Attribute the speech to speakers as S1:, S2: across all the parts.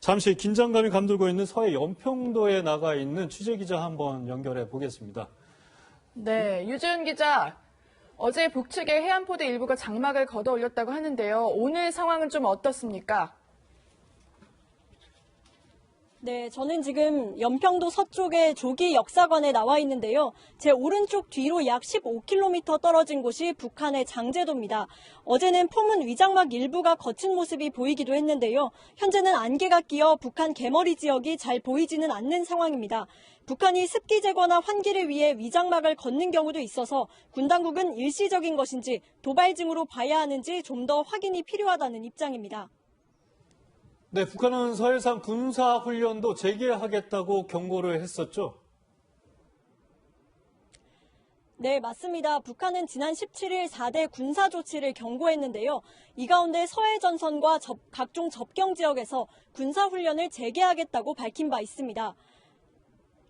S1: 잠시 긴장감이 감돌고 있는 서해 연평도에 나가 있는 취재 기자 한번 연결해 보겠습니다.
S2: 네, 유준 기자. 어제 북측의 해안포대 일부가 장막을 걷어 올렸다고 하는데요. 오늘 상황은 좀 어떻습니까?
S3: 네, 저는 지금 연평도 서쪽의 조기 역사관에 나와 있는데요. 제 오른쪽 뒤로 약 15km 떨어진 곳이 북한의 장제도입니다. 어제는 포문 위장막 일부가 거친 모습이 보이기도 했는데요. 현재는 안개가 끼어 북한 개머리 지역이 잘 보이지는 않는 상황입니다. 북한이 습기 제거나 환기를 위해 위장막을 걷는 경우도 있어서 군 당국은 일시적인 것인지 도발징후로 봐야 하는지 좀 더 확인이 필요하다는 입장입니다.
S1: 네, 북한은 서해상 군사 훈련도 재개하겠다고 경고를 했었죠.
S3: 네, 맞습니다. 북한은 지난 17일 4대 군사 조치를 경고했는데요. 이 가운데 서해 전선과 접- 각종 접경 지역에서 군사 훈련을 재개하겠다고 밝힌 바 있습니다.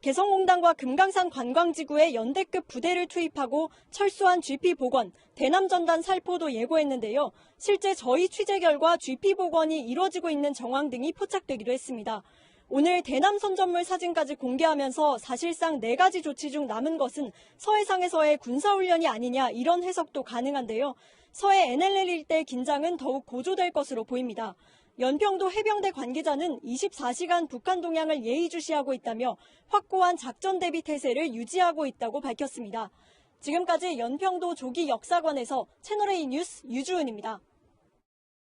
S3: 개성공단과 금강산 관광지구에 연대급 부대를 투입하고 철수한 GP 복원, 대남전단 살포도 예고했는데요. 실제 저희 취재 결과 GP 복원이 이뤄지고 있는 정황 등이 포착되기도 했습니다. 오늘 대남 선전물 사진까지 공개하면서 사실상 네 가지 조치 중 남은 것은 서해상에서의 군사훈련이 아니냐 이런 해석도 가능한데요. 서해 NLL 일대 긴장은 더욱 고조될 것으로 보입니다. 연평도 해병대 관계자는 24시간 북한 동향을 예의주시하고 있다며 확고한 작전 대비 태세를 유지하고 있다고 밝혔습니다. 지금까지 연평도 조기 역사관에서 채널A 뉴스 유주은입니다.